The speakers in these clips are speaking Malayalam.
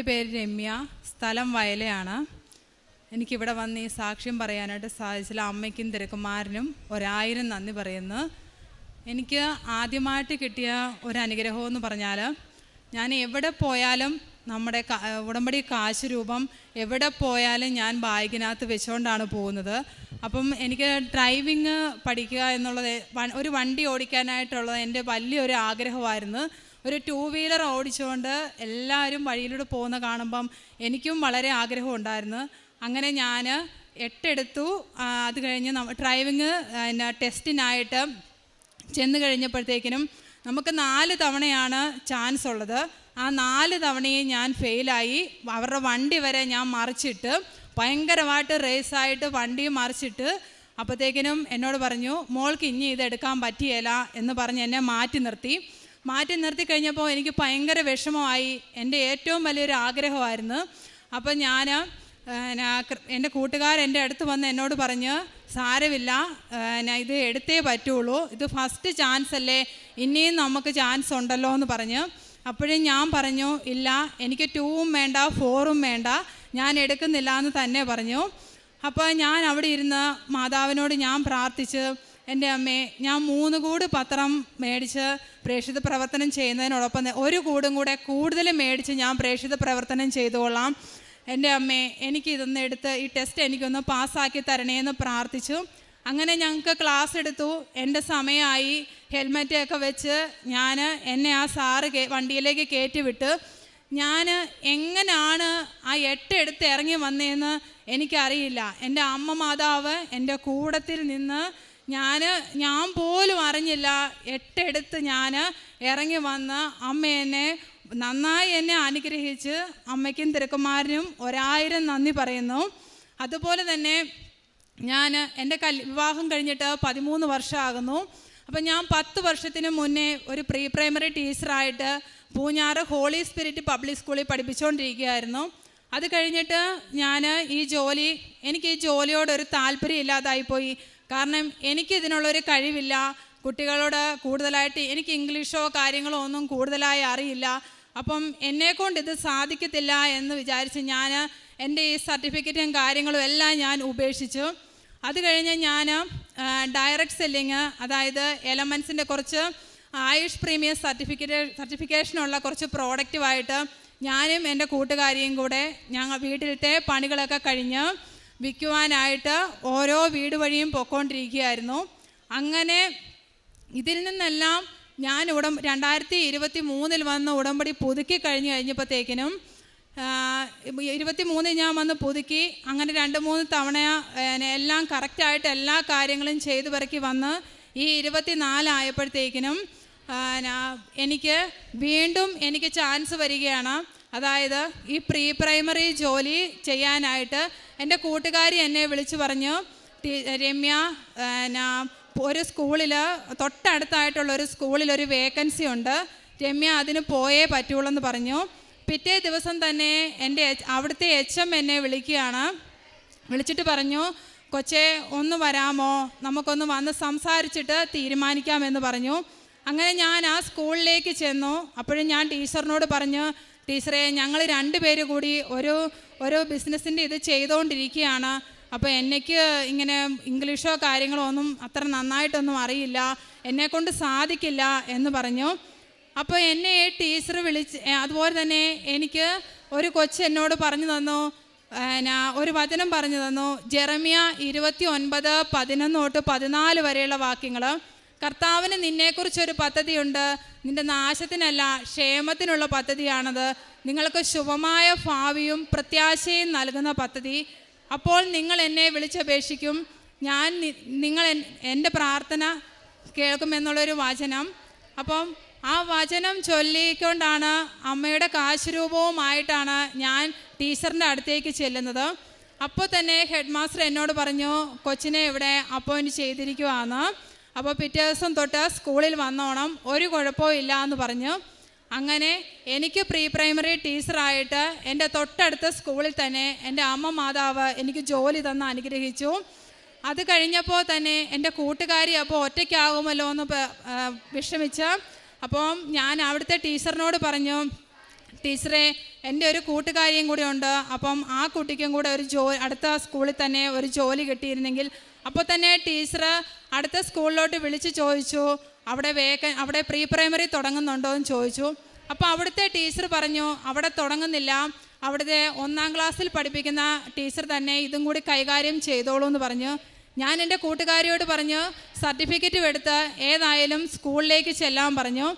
എന്റെ പേര് രമ്യ. സ്ഥലം വയലയാണ്. എനിക്കിവിടെ വന്ന് ഈ സാക്ഷ്യം പറയാനായിട്ട് സാധിച്ചില്ല. അമ്മയ്ക്കും തിരക്കുമാരനും ഒരായിരം നന്ദി പറയുന്നു. എനിക്ക് ആദ്യമായിട്ട് കിട്ടിയ ഒരു അനുഗ്രഹം എന്ന് പറഞ്ഞാൽ ഞാൻ എവിടെ പോയാലും നമ്മുടെ ഉടമ്പടി കാശ് രൂപം എവിടെ പോയാലും ഞാൻ ബാഗിനകത്ത് വെച്ചുകൊണ്ടാണ് പോകുന്നത്. അപ്പം എനിക്ക് ഡ്രൈവിങ് പഠിക്കുക എന്നുള്ളത് ഒരു വണ്ടി ഓടിക്കാനായിട്ടുള്ളത് എന്റെ വലിയൊരു ആഗ്രഹമായിരുന്നു. ഒരു ടൂ വീലർ ഓടിച്ചുകൊണ്ട് എല്ലാവരും വഴിയിലൂടെ പോകുന്ന കാണുമ്പം എനിക്കും വളരെ ആഗ്രഹം ആഗ്രഹമുണ്ടായിരുന്നു അങ്ങനെ ഞാൻ എട്ടെടുത്തു. അത് കഴിഞ്ഞ് ഡ്രൈവിങ് പിന്നെ ടെസ്റ്റിനായിട്ട് ചെന്ന് കഴിഞ്ഞപ്പോഴത്തേക്കിനും നമുക്ക് നാല് തവണയാണ് ചാൻസ് ഉള്ളത്. ആ നാല് തവണയും ഞാൻ ഫെയിലായി അവരുടെ വണ്ടി വരെ ഞാൻ മറിച്ചിട്ട് ഭയങ്കരമായിട്ട് റേസായിട്ട് വണ്ടി മറിച്ചിട്ട് അപ്പോഴത്തേക്കിനും എന്നോട് പറഞ്ഞു മോൾക്ക് ഇനി ഇത് എടുക്കാൻ പറ്റിയേല എന്ന് പറഞ്ഞ് എന്നെ മാറ്റി നിർത്തി. മാറ്റി നിർത്തി കഴിഞ്ഞപ്പോൾ എനിക്ക് ഭയങ്കര വിഷമമായി. എന്റെ ഏറ്റവും വലിയൊരു ആഗ്രഹമായിരുന്നു. അപ്പം ഞാൻ എന്റെ കൂട്ടുകാരൻ എന്റെ അടുത്ത് വന്ന് എന്നോട് പറഞ്ഞ് സാരമില്ല ഇത് എടുത്തേ പറ്റുള്ളൂ. ഇത് ഫസ്റ്റ് ചാൻസ് അല്ലേ? ഇനിയും നമുക്ക് ചാൻസ് ഉണ്ടല്ലോ എന്ന് പറഞ്ഞ്. അപ്പോഴും ഞാൻ പറഞ്ഞു ഇല്ല എനിക്ക് ടൂവും വേണ്ട ഫോറും വേണ്ട. ഞാൻ എടുക്കുന്നില്ല എന്ന് തന്നെ പറഞ്ഞു. അപ്പോൾ ഞാൻ അവിടെ ഇരുന്ന് മാതാവിനോട് ഞാൻ പ്രാർത്ഥിച്ച് എന്റെ അമ്മേ ഞാൻ മൂന്ന് കൂട് പത്രം മേടിച്ച് പ്രേക്ഷിത പ്രവർത്തനം ചെയ്യുന്നതിനോടൊപ്പം ഒരു കൂടും കൂടെ കൂടുതൽ മേടിച്ച് ഞാൻ പ്രേക്ഷിത പ്രവർത്തനം ചെയ്തുകൊള്ളാം എന്റെ അമ്മേ എനിക്ക് ഇതൊന്ന് എടുത്ത് ഈ ടെസ്റ്റ് എനിക്കൊന്ന് പാസ്സാക്കി തരണേ എന്ന് പ്രാർത്ഥിച്ചു. അങ്ങനെ ഞങ്ങൾക്ക് ക്ലാസ് എടുത്തു. എന്റെ സമയമായി. ഹെൽമെറ്റൊക്കെ വെച്ച് ഞാൻ എന്നെ ആ സാറ് വണ്ടിയിലേക്ക് കയറ്റി വിട്ട് ഞാൻ എങ്ങനെയാണ് ആ എട്ട് എടുത്ത് ഇറങ്ങി വന്നതെന്ന് എനിക്കറിയില്ല. എന്റെ അമ്മ മാതാവ് എന്റെ കൂടത്തിൽ നിന്ന് ഞാൻ ഞാൻ പോലും അറിഞ്ഞില്ല. എട്ടെടുത്ത് ഞാൻ ഇറങ്ങി വന്ന് അമ്മ എന്നെ നന്നായി എന്നെ അനുഗ്രഹിച്ച് അമ്മയ്ക്കും തിരക്കുമാരനും ഒരായിരം നന്ദി പറയുന്നു. അതുപോലെ തന്നെ ഞാൻ എന്റെ കൽ വിവാഹം കഴിഞ്ഞിട്ട് പതിമൂന്ന് വർഷമാകുന്നു. അപ്പം ഞാൻ പത്ത് വർഷത്തിന് മുന്നേ ഒരു പ്രീ പ്രൈമറി ടീച്ചറായിട്ട് പൂഞ്ഞാറ് ഹോളി സ്പിരിറ്റ് പബ്ലിക് സ്കൂളിൽ പഠിപ്പിച്ചുകൊണ്ടിരിക്കുകയായിരുന്നു അത് കഴിഞ്ഞിട്ട് ഞാൻ ഈ ജോലി എനിക്ക് ഈ ജോലിയോടൊരു താല്പര്യം ഇല്ലാതായിപ്പോയി. കാരണം എനിക്കിതിനുള്ളൊരു കഴിവില്ല. കുട്ടികളോട് കൂടുതലായിട്ട് എനിക്ക് ഇംഗ്ലീഷോ കാര്യങ്ങളോ ഒന്നും കൂടുതലായി അറിയില്ല. അപ്പം എന്നെക്കൊണ്ട് ഇത് സാധിക്കത്തില്ല എന്ന് വിചാരിച്ച് ഞാൻ എന്റെ ഈ സർട്ടിഫിക്കറ്റും കാര്യങ്ങളും എല്ലാം ഞാൻ ഉപേക്ഷിച്ചു. അത് കഴിഞ്ഞ് ഞാൻ ഡയറക്റ്റ് സെല്ലിങ് അതായത് എലമെൻസിന്റെ കുറച്ച് ആയുഷ് പ്രീമിയം സർട്ടിഫിക്കറ്റ് സർട്ടിഫിക്കേഷനുള്ള കുറച്ച് പ്രോഡക്റ്റുമായിട്ട് ഞാനും എന്റെ കൂട്ടുകാരിയും കൂടെ ഞങ്ങൾ വീട്ടിലത്തെ പണികളൊക്കെ കഴിഞ്ഞ് വിൽക്കുവാനായിട്ട് ഓരോ വീട് വഴിയും പൊക്കോണ്ടിരിക്കുകയായിരുന്നു അങ്ങനെ ഇതിൽ നിന്നെല്ലാം ഞാൻ ഉടം രണ്ടായിരത്തി ഇരുപത്തി മൂന്നിൽ വന്ന് ഉടമ്പടി പുതുക്കി കഴിഞ്ഞ് കഴിഞ്ഞപ്പോഴത്തേക്കിനും ഇരുപത്തി മൂന്നിൽ ഞാൻ വന്ന് പുതുക്കി അങ്ങനെ രണ്ട് മൂന്ന് തവണ എല്ലാം കറക്റ്റായിട്ട് എല്ലാ കാര്യങ്ങളും ചെയ്തു പെറുക്കി വന്ന് ഈ ഇരുപത്തി നാലായപ്പോഴത്തേക്കിനും എനിക്ക് വീണ്ടും എനിക്ക് ചാൻസ് വരികയാണ്. അതായത് ഈ പ്രീ പ്രൈമറി ജോലി ചെയ്യാനായിട്ട് എന്റെ കൂട്ടുകാരി എന്നെ വിളിച്ചു പറഞ്ഞു രമ്യ ഞാൻ ഒരു സ്കൂളിൽ തൊട്ടടുത്തായിട്ടുള്ള ഒരു സ്കൂളിൽ ഒരു വേക്കൻസി ഉണ്ട്. രമ്യ അതിന് പോയേ പറ്റുള്ളൂ എന്ന് പറഞ്ഞു. പിറ്റേ ദിവസം തന്നെ എന്റെ അവിടുത്തെ എച്ച് എം എന്നെ വിളിക്കുകയാണ്. വിളിച്ചിട്ട് പറഞ്ഞു കൊച്ചേ ഒന്ന് വരാമോ? നമുക്കൊന്ന് വന്ന് സംസാരിച്ചിട്ട് തീരുമാനിക്കാമെന്ന് പറഞ്ഞു. അങ്ങനെ ഞാൻ ആ സ്കൂളിലേക്ക് ചെന്നു. അപ്പോഴും ഞാൻ ടീച്ചറിനോട് പറഞ്ഞു ടീച്ചറെ ഞങ്ങൾ രണ്ടുപേര് കൂടി ഒരു ഒരു ബിസിനസ്സിന്റെ ഇത് ചെയ്തുകൊണ്ടിരിക്കുകയാണ് അപ്പോൾ എനിക്ക് ഇങ്ങനെ ഇംഗ്ലീഷോ കാര്യങ്ങളോ ഒന്നും അത്ര നന്നായിട്ടൊന്നും അറിയില്ല. എന്നെക്കൊണ്ട് സാധിക്കില്ല എന്ന് പറഞ്ഞു. അപ്പോൾ എന്നെ ടീച്ചർ വിളിച്ച് അതുപോലെ തന്നെ എനിക്ക് ഒരു കൊച്ച് എന്നോട് പറഞ്ഞു തന്നു. ഒരു വചനം പറഞ്ഞു തന്നു. ജെറമിയ ഇരുപത്തി ഒൻപത് പതിനൊന്ന് തൊട്ട് പതിനാല് വരെയുള്ള വാക്യങ്ങൾ കർത്താവിന് നിന്നെക്കുറിച്ചൊരു പദ്ധതിയുണ്ട്. നിന്റെ നാശത്തിനല്ല ക്ഷേമത്തിനുള്ള പദ്ധതിയാണത്. നിങ്ങൾക്ക് ശുഭമായ ഭാവിയും പ്രത്യാശയും നൽകുന്ന പദ്ധതി. അപ്പോൾ നിങ്ങൾ എന്നെ വിളിച്ചപേക്ഷിക്കും. ഞാൻ നിങ്ങൾ എൻ- എന്റെ പ്രാർത്ഥന കേൾക്കുമെന്നുള്ളൊരു വചനം. അപ്പം ആ വചനം ചൊല്ലിക്കൊണ്ടാണ് അമ്മയുടെ കാശുരൂപവുമായിട്ടാണ് ഞാൻ ടീച്ചറിന്റെ അടുത്തേക്ക് ചെല്ലുന്നത്. അപ്പോൾ തന്നെ ഹെഡ് മാസ്റ്റർ എന്നോട് പറഞ്ഞു കൊച്ചിനെ ഇവിടെ അപ്പോയിന്റ് ചെയ്തിരിക്കുവാന്ന്. അപ്പോൾ പിറ്റേ ദിവസം തൊട്ട് സ്കൂളിൽ വന്നോണം. ഒരു കുഴപ്പവും ഇല്ല എന്ന് പറഞ്ഞു അങ്ങനെ എനിക്ക് പ്രീ പ്രൈമറി ടീച്ചറായിട്ട് എന്റെ തൊട്ടടുത്ത സ്കൂളിൽ തന്നെ എന്റെ അമ്മ മാതാവ് എനിക്ക് ജോലി തന്ന് അനുഗ്രഹിച്ചു. അത് കഴിഞ്ഞപ്പോൾ തന്നെ എന്റെ കൂട്ടുകാരി അപ്പോൾ ഒറ്റയ്ക്കാകുമല്ലോ എന്ന് വിഷമിച്ച്. അപ്പം ഞാൻ അവിടുത്തെ ടീച്ചറിനോട് പറഞ്ഞു ടീച്ചറെ എന്റെ ഒരു കൂട്ടുകാരിയും കൂടെ ഉണ്ട്. അപ്പം ആ കുട്ടിക്കും കൂടെ ഒരു ജോ അടുത്ത സ്കൂളിൽ തന്നെ ഒരു ജോലി കിട്ടിയിരുന്നെങ്കിൽ അപ്പോൾ തന്നെ ടീച്ചർ അടുത്ത സ്കൂളിലോട്ട് വിളിച്ച് ചോദിച്ചു അവിടെ വേക്ക അവിടെ പ്രീ പ്രൈമറി തുടങ്ങുന്നുണ്ടോ? എന്ന് ചോദിച്ചു. അപ്പോൾ അവിടുത്തെ ടീച്ചർ പറഞ്ഞു അവിടെ തുടങ്ങുന്നില്ല. അവിടുത്തെ ഒന്നാം ക്ലാസ്സിൽ പഠിപ്പിക്കുന്ന ടീച്ചർ തന്നെ ഇതും കൂടി കൈകാര്യം ചെയ്തോളൂ എന്ന് പറഞ്ഞു. ഞാൻ എന്റെ കൂട്ടുകാരിയോട് പറഞ്ഞു സർട്ടിഫിക്കറ്റും എടുത്ത് ഏതായാലും സ്കൂളിലേക്ക് ചെല്ലാൻ പറഞ്ഞു.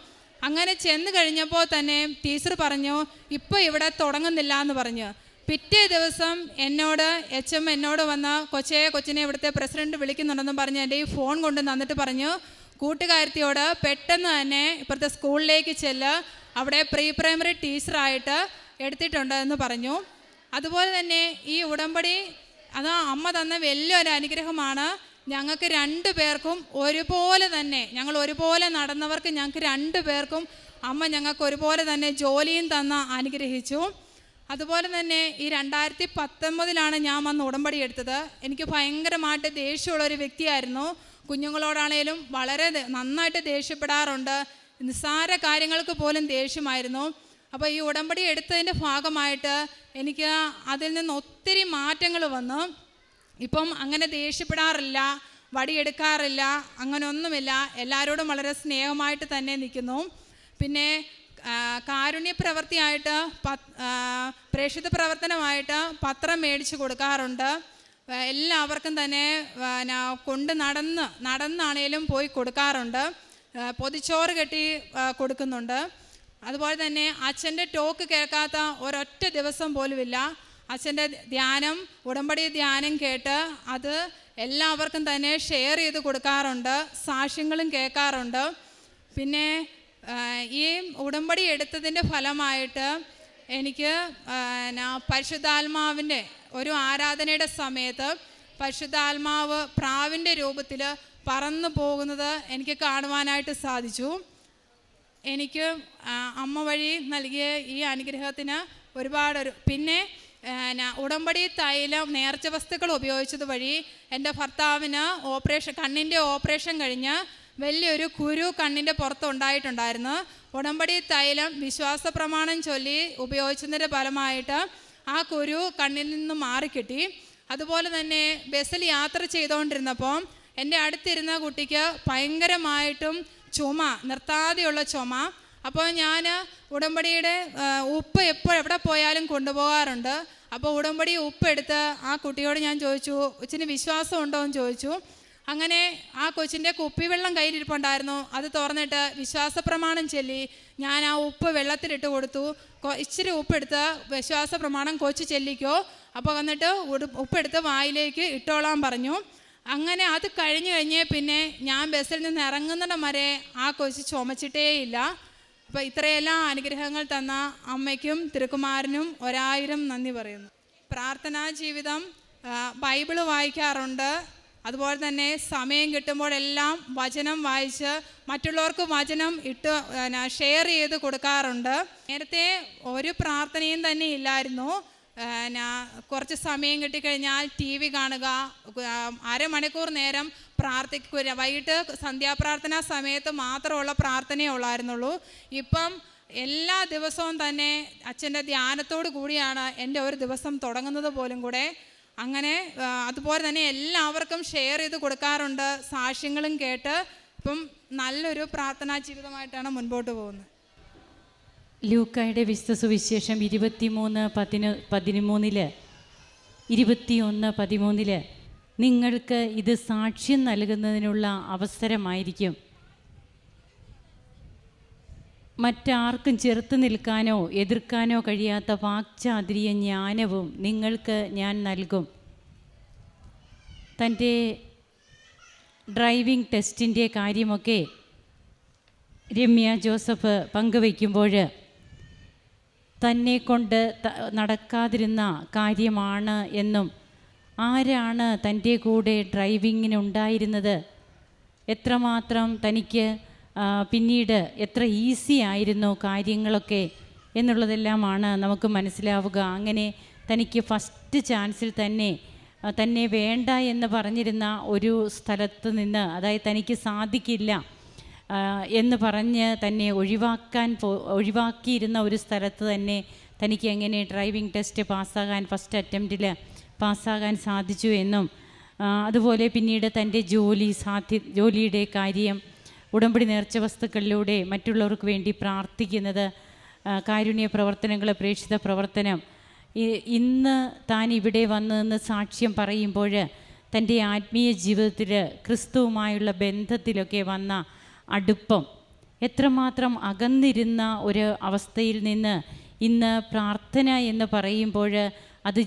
അങ്ങനെ ചെന്ന് കഴിഞ്ഞപ്പോൾ തന്നെ ടീച്ചർ പറഞ്ഞു ഇപ്പോൾ ഇവിടെ തുടങ്ങുന്നില്ല എന്ന് പറഞ്ഞു. പിറ്റേ ദിവസം എന്നോട് എച്ച് എം എന്നോട് വന്ന കൊച്ചേ കൊച്ചിനെ ഇവിടുത്തെ പ്രസിഡന്റ് വിളിക്കുന്നുണ്ടെന്നും പറഞ്ഞ് എന്റെ ഈ ഫോൺ കൊണ്ട് തന്നിട്ട് പറഞ്ഞു കൂട്ടുകാരത്തിയോട് പെട്ടെന്ന് തന്നെ ഇപ്പോഴത്തെ സ്കൂളിലേക്ക് ചെല്ല് അവിടെ പ്രീ പ്രൈമറി ടീച്ചറായിട്ട് എടുത്തിട്ടുണ്ട് എന്ന് പറഞ്ഞു. അതുപോലെ തന്നെ ഈ ഉടമ്പടി അത് അമ്മ തന്ന വലിയൊരു അനുഗ്രഹമാണ്. ഞങ്ങൾക്ക് രണ്ടു പേർക്കും ഒരുപോലെ തന്നെ ഞങ്ങൾ ഒരുപോലെ നടന്നവർക്ക് ഞങ്ങൾക്ക് രണ്ടു പേർക്കും അമ്മ ഞങ്ങൾക്ക് ഒരുപോലെ തന്നെ ജോലിയും തന്ന അനുഗ്രഹിച്ചു. അതുപോലെ തന്നെ ഈ രണ്ടായിരത്തി പത്തൊമ്പതിലാണ് ഞാൻ വന്ന് ഉടമ്പടി എടുത്തത്. എനിക്ക് ഭയങ്കരമായിട്ട് ദേഷ്യമുള്ള ഒരു വ്യക്തിയായിരുന്നു. കുഞ്ഞുങ്ങളോടാണേലും വളരെ നന്നായിട്ട് ദേഷ്യപ്പെടാറുണ്ട്. നിസ്സാര കാര്യങ്ങൾക്ക് പോലും ദേഷ്യമായിരുന്നു. അപ്പോൾ ഈ ഉടമ്പടി എടുത്തതിന്റെ ഭാഗമായിട്ട് എനിക്ക് അതിൽ നിന്ന് ഒത്തിരി മാറ്റങ്ങൾ വന്നു. ഇപ്പം അങ്ങനെ ദേഷ്യപ്പെടാറില്ല വടിയെടുക്കാറില്ല അങ്ങനെ ഒന്നുമില്ല എല്ലാവരോടും വളരെ സ്നേഹമായിട്ട് തന്നെ നിൽക്കുന്നു. പിന്നെ കാരുണ്യ പ്രവൃത്തിയായിട്ട് പ്രേക്ഷിത പ്രവർത്തനമായിട്ട് പത്രം മേടിച്ച് കൊടുക്കാറുണ്ട്. എല്ലാവർക്കും തന്നെ കൊണ്ട് നടന്ന് നടന്നാണേലും പോയി കൊടുക്കാറുണ്ട്. പൊതിച്ചോറ് കെട്ടി കൊടുക്കുന്നുണ്ട്. അതുപോലെ തന്നെ അച്ഛന്റെ ടോക്ക് കേൾക്കാത്ത ഒരൊറ്റ ദിവസം പോലുമില്ല. അച്ഛന്റെ ധ്യാനം ഉടമ്പടി ധ്യാനം കേട്ട് അത് എല്ലാവർക്കും തന്നെ ഷെയർ ചെയ്ത് കൊടുക്കാറുണ്ട് സാക്ഷ്യങ്ങളും കേൾക്കാറുണ്ട്. പിന്നെ ഈ ഉടമ്പടി എടുത്തതിന്റെ ഫലമായിട്ട് എനിക്ക് പരിശുദ്ധാത്മാവിന്റെ ഒരു ആരാധനയുടെ സമയത്ത് പരിശുദ്ധാത്മാവ് പ്രാവിന്റെ രൂപത്തിൽ പറന്നു പോകുന്നത് എനിക്ക് കാണുവാനായിട്ട് സാധിച്ചു. എനിക്ക് അമ്മ വഴി നൽകിയ ഈ അനുഗ്രഹത്തിന് ഒരുപാടൊരു പിന്നെ ഉടമ്പടി തൈലം നേർച്ച വസ്തുക്കൾ ഉപയോഗിച്ചത് വഴി എന്റെ ഭർത്താവിന് ഓപ്പറേഷൻ കണ്ണിന്റെ ഓപ്പറേഷൻ കഴിഞ്ഞ് വലിയൊരു കുരു കണ്ണിന്റെ പുറത്ത് ഉണ്ടായിട്ടുണ്ടായിരുന്നു. ഉടമ്പടി തൈലം വിശ്വാസ പ്രമാണം ചൊല്ലി ഉപയോഗിച്ചതിന്റെ ഫലമായിട്ട് ആ കുരു കണ്ണിൽ നിന്ന് മാറിക്കിട്ടി. അതുപോലെ തന്നെ ബസ്സിൽ യാത്ര ചെയ്തുകൊണ്ടിരുന്നപ്പോൾ എന്റെ അടുത്തിരുന്ന കുട്ടിക്ക് ഭയങ്കരമായിട്ടും ചുമ നിർത്താതെയുള്ള ചുമ. അപ്പോൾ ഞാൻ ഉടമ്പടിയുടെ ഉപ്പ് എപ്പോൾ എവിടെ പോയാലും കൊണ്ടുപോകാറുണ്ട്. അപ്പോൾ ഉടമ്പടി ഉപ്പ് എടുത്ത് ആ കുട്ടിയോട് ഞാൻ ചോദിച്ചു കൊച്ചിന് വിശ്വാസം ഉണ്ടോ? എന്ന് ചോദിച്ചു. അങ്ങനെ ആ കൊച്ചിന്റെ കുപ്പിവെള്ളം കയ്യിലിരിപ്പുണ്ടായിരുന്നു. അത് തുറന്നിട്ട് വിശ്വാസ പ്രമാണം ചൊല്ലി. ഞാൻ ആ ഉപ്പ് വെള്ളത്തിലിട്ട് കൊടുത്തു. ഇച്ചിരി ഉപ്പെടുത്ത് വിശ്വാസ പ്രമാണം കൊച്ച് ചെല്ലിക്കോ. അപ്പോൾ വന്നിട്ട് ഉപ്പെടുത്ത് വായിലേക്ക് ഇട്ടോളാൻ പറഞ്ഞു. അങ്ങനെ അത് കഴിഞ്ഞ് കഴിഞ്ഞ് പിന്നെ ഞാൻ ബസ്സിൽ നിന്ന് ഇറങ്ങുന്നിടം വരെ ആ കൊച്ചു ചുമച്ചിട്ടേയില്ല. അപ്പോൾ ഇത്രയെല്ലാം അനുഗ്രഹങ്ങൾ തന്ന അമ്മയ്ക്കും തിരുക്കുമാരനും ഒരായിരം നന്ദി പറയുന്നു. പ്രാർത്ഥനാ ജീവിതം ബൈബിൾ വായിക്കാറുണ്ട്. അതുപോലെ തന്നെ സമയം കിട്ടുമ്പോഴെല്ലാം വചനം വായിച്ച് മറ്റുള്ളവർക്ക് വചനം ഇട്ട് ഷെയർ ചെയ്ത് കൊടുക്കാറുണ്ട്. നേരത്തെ ഒരു പ്രാർത്ഥനയും തന്നെ ഇല്ലായിരുന്നു. കുറച്ച് സമയം കിട്ടിക്കഴിഞ്ഞാൽ ടി വി കാണുക അരമണിക്കൂർ നേരം പ്രാർത്ഥിക്കുക. വൈകിട്ട് സന്ധ്യാപ്രാർത്ഥന സമയത്ത് മാത്രമുള്ള പ്രാർത്ഥനയേ ഉള്ളായിരുന്നുള്ളൂ. ഇപ്പം എല്ലാ ദിവസവും തന്നെ അച്ഛന്റെ ധ്യാനത്തോടു കൂടിയാണ് എന്റെ ഒരു ദിവസം തുടങ്ങുന്നത് പോലും കൂടെ. അങ്ങനെ അതുപോലെ തന്നെ എല്ലാവർക്കും ഷെയർ ചെയ്ത് കൊടുക്കാറുണ്ട് സാക്ഷ്യങ്ങളും കേട്ട്. ഇപ്പം നല്ലൊരു പ്രാർത്ഥനാ ജീവിതമായിട്ടാണ് മുൻപോട്ട് പോകുന്നത്. ലൂക്കായുടെ വിശുദ്ധ സുവിശേഷം ഇരുപത്തിമൂന്ന് പതിന പതിമൂന്നിൽ ഇരുപത്തിയൊന്ന് പതിമൂന്നിൽ നിങ്ങൾക്ക് ഇത് സാക്ഷ്യം നൽകുന്നതിനുള്ള അവസരമായിരിക്കും. മറ്റാർക്കും ചെറുത്ത് നിൽക്കാനോ എതിർക്കാനോ കഴിയാത്ത വാക്ചാതിരിയ ജ്ഞാനവും നിങ്ങൾക്ക് ഞാൻ നൽകും. തന്റെ ഡ്രൈവിംഗ് ടെസ്റ്റിന്റെ കാര്യമൊക്കെ രമ്യ ജോസഫ് പങ്കുവയ്ക്കുമ്പോൾ തന്നെ കൊണ്ട് നടക്കാതിരുന്ന കാര്യമാണ് എന്നും ആരാണ് തന്റെ കൂടെ ഡ്രൈവിങ്ങിന് ഉണ്ടായിരുന്നത്? എത്രമാത്രം തനിക്ക് പിന്നീട് എത്ര ഈസി ആയിരുന്നു കാര്യങ്ങളൊക്കെ എന്നുള്ളതെല്ലാമാണ് നമുക്ക് മനസ്സിലാവുക. അങ്ങനെ തനിക്ക് ഫസ്റ്റ് ചാൻസിൽ തന്നെ തന്നെ വേണ്ട എന്ന് പറഞ്ഞിരുന്ന ഒരു സ്ഥലത്ത് നിന്ന് അതായത് തനിക്ക് സാധിക്കില്ല എന്ന് പറഞ്ഞ് തന്നെ ഒഴിവാക്കാൻ പോ ഒഴിവാക്കിയിരുന്ന ഒരു സ്ഥലത്ത് തന്നെ തനിക്ക് എങ്ങനെ ഡ്രൈവിംഗ് ടെസ്റ്റ് പാസ്സാകാൻ ഫസ്റ്റ് അറ്റംപ്റ്റിൽ പാസ്സാകാൻ സാധിച്ചു എന്നും അതുപോലെ പിന്നീട് തന്റെ ജോലി സാധ്യ ജോലിയുടെ കാര്യം ഉടമ്പടി നേർച്ച വസ്തുക്കളിലൂടെ മറ്റുള്ളവർക്ക് വേണ്ടി പ്രാർത്ഥിക്കുന്നത് കാരുണ്യ പ്രവർത്തനങ്ങൾ പ്രേക്ഷിത പ്രവർത്തനം. ഇന്ന് താൻ ഇവിടെ വന്നതെന്ന് സാക്ഷ്യം പറയുമ്പോൾ തന്റെ ആത്മീയ ജീവിതത്തിൽ ക്രിസ്തുവുമായുള്ള ബന്ധത്തിലൊക്കെ വന്ന അടുപ്പം. എത്രമാത്രം അകന്നിരുന്ന ഒരു അവസ്ഥയിൽ നിന്ന് ഇന്ന് പ്രാർത്ഥന എന്ന് പറയുമ്പോൾ അത്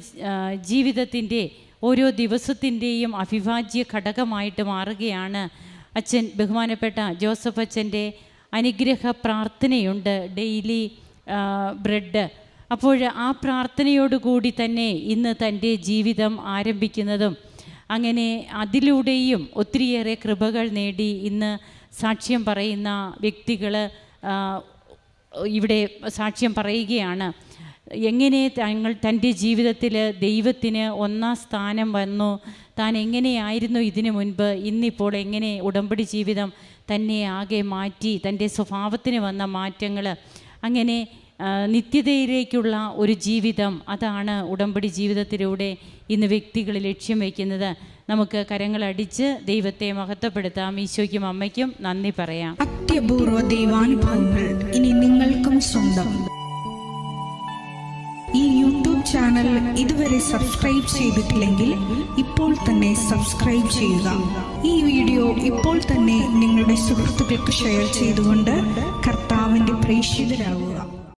ജീവിതത്തിന്റെ ഓരോ ദിവസത്തിന്റെയും അവിഭാജ്യ ഘടകമായിട്ട് മാറുകയാണ്. അച്ഛൻ ബഹുമാനപ്പെട്ട ജോസഫ് അച്ഛന്റെ അനുഗ്രഹ പ്രാർത്ഥനയുണ്ട് ഡെയിലി ബ്രെഡ്. അപ്പോൾ ആ പ്രാർത്ഥനയോടുകൂടി തന്നെ ഇന്ന് തന്റെ ജീവിതം ആരംഭിക്കുന്നതും. അങ്ങനെ അതിലൂടെയും ഒത്തിരിയേറെ കൃപകൾ നേടി ഇന്ന് സാക്ഷ്യം പറയുന്ന വ്യക്തികൾ ഇവിടെ സാക്ഷ്യം പറയുകയാണ്. എങ്ങനെ തങ്ങൾ തന്റെ ജീവിതത്തിൽ ദൈവത്തിന് ഒന്നാം സ്ഥാനം വന്നു? താൻ എങ്ങനെയായിരുന്നു ഇതിനു മുൻപ്? ഇന്നിപ്പോൾ എങ്ങനെ ഉടമ്പടി ജീവിതം തന്നെ ആകെ മാറ്റി തന്റെ സ്വഭാവത്തിന് വന്ന മാറ്റങ്ങൾ അങ്ങനെ നിത്യതയിലേക്കുള്ള ഒരു ജീവിതം അതാണ് ഉടമ്പടി ജീവിതത്തിലൂടെ ഇന്ന് വ്യക്തികൾ ലക്ഷ്യം വയ്ക്കുന്നത് നമുക്ക് കരങ്ങളടിച്ച് ദൈവത്തെ മഹത്വപ്പെടുത്താം. ഈശോയ്ക്കും അമ്മയ്ക്കും നന്ദി പറയാം. അത്യപൂർവ ദൈവാനുഭവങ്ങൾ ഇനി നിങ്ങൾക്കും സ്വന്തം. ഈ യൂട്യൂബ് ചാനൽ ഇതുവരെ സബ്സ്ക്രൈബ് ചെയ്തിട്ടില്ലെങ്കിൽ ഇപ്പോൾ തന്നെ സബ്സ്ക്രൈബ് ചെയ്യുക. ഈ വീഡിയോ ഇപ്പോൾ തന്നെ നിങ്ങളുടെ സുഹൃത്തുക്കൾക്ക് ഷെയർ ചെയ്തുകൊണ്ട് കർത്താവിന്റെ പ്രേക്ഷിതരാകുക